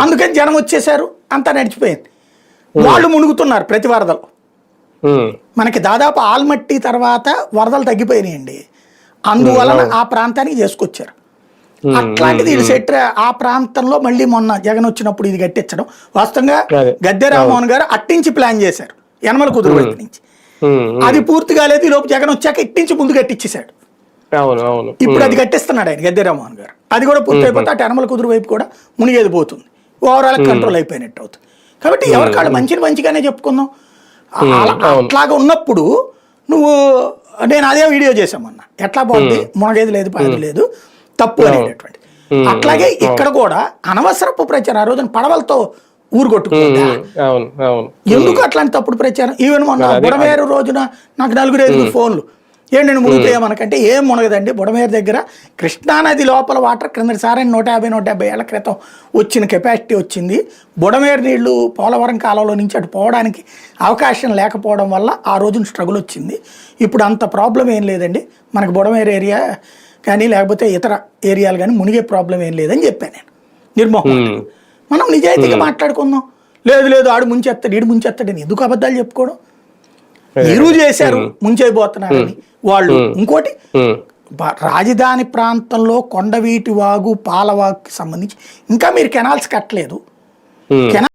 అందుకని జనం వచ్చేసారు అంతా నడిచిపోయింది. వాళ్ళు మునుగుతున్నారు ప్రతి వరదలు. మనకి దాదాపు ఆల్మట్టి తర్వాత వరదలు తగ్గిపోయినాయండి. అందువలన ఆ ప్రాంతానికి చేసుకొచ్చారు. అట్లాంటిది ఇది సెట్ ఆ ప్రాంతంలో మళ్ళీ మొన్న జగన్ వచ్చినప్పుడు ఇది కట్టించడం. వాస్తవంగా. గద్దె రామ్మోహన్ గారు అట్టించి ప్లాన్ చేశారు యనమల కుదురు వైపు నుంచి. అది పూర్తి కాలేదు ఈ లోపు జగన్ వచ్చాక ఇట్టించి ముందు కట్టించేశాడు ఇప్పుడు అది కట్టిస్తున్నాడు ఆయన గద్దె రామ్మోహన్ గారు. అది కూడా పూర్తి అయిపోతే అటు యనమల కుదురు వైపు కూడా మునిగేది పోతుంది. ఓవరాల్ కంట్రోల్ అయిపోయినట్టు అవుతుంది. కాబట్టి ఎవరి కాళ్ళు మంచిని మంచిగానే చెప్పుకుందాం? అట్లాగా ఉన్నప్పుడు నువ్వు నేను అదే వీడియో చేసామన్నా ఎట్లా బాగుంది? మునగేది లేదు పడేది లేదు తప్పు అనేటటువంటి అట్లాగే ఇక్కడ కూడా అనవసరపు ప్రచారం ఆ రోజున పడవలతో ఊరు కొట్టుకుంటా ఎందుకు అట్లాంటి తప్పుడు ప్రచారం? ఈవెన్ మొన్న బుడమేరు రోజున నాకు నలుగురు ఐదుగురు ఫోన్లు. ఏంటండి మునిగిపోయా మనకంటే ఏం మునగదండి. బుడమేరు దగ్గర కృష్ణానది లోపల వాటర్ క్రిందసారి నూట యాభై నూట యాభై ఏళ్ళ క్రితం వచ్చిన కెపాసిటీ వచ్చింది. బుడమేరు నీళ్ళు పోలవరం కాలంలో నుంచి అటు పోవడానికి అవకాశం లేకపోవడం వల్ల ఆ రోజున స్ట్రగుల్ వచ్చింది. ఇప్పుడు అంత ప్రాబ్లం ఏం లేదండి. మనకి బుడమేరు ఏరియా కానీ లేకపోతే ఇతర ఏరియాలు కానీ మునిగే ప్రాబ్లం ఏం లేదని చెప్పాను నేను. నిర్మోహం మనం నిజాయితీగా మాట్లాడుకుందాం. లేదు లేదు ఆడు ముంచేస్తాడు ఈడు ముంచేస్తాడని ఎందుకు అబద్ధాలు చెప్పుకోవడం? మీరు చేశారు ముంచైపోతున్నారని. వాళ్ళు ఇంకోటి రాజధాని ప్రాంతంలో కొండవీటి వాగు పాలవాగుకి సంబంధించి ఇంకా మీరు కెనాల్స్ కట్టలేదు. కెనాల్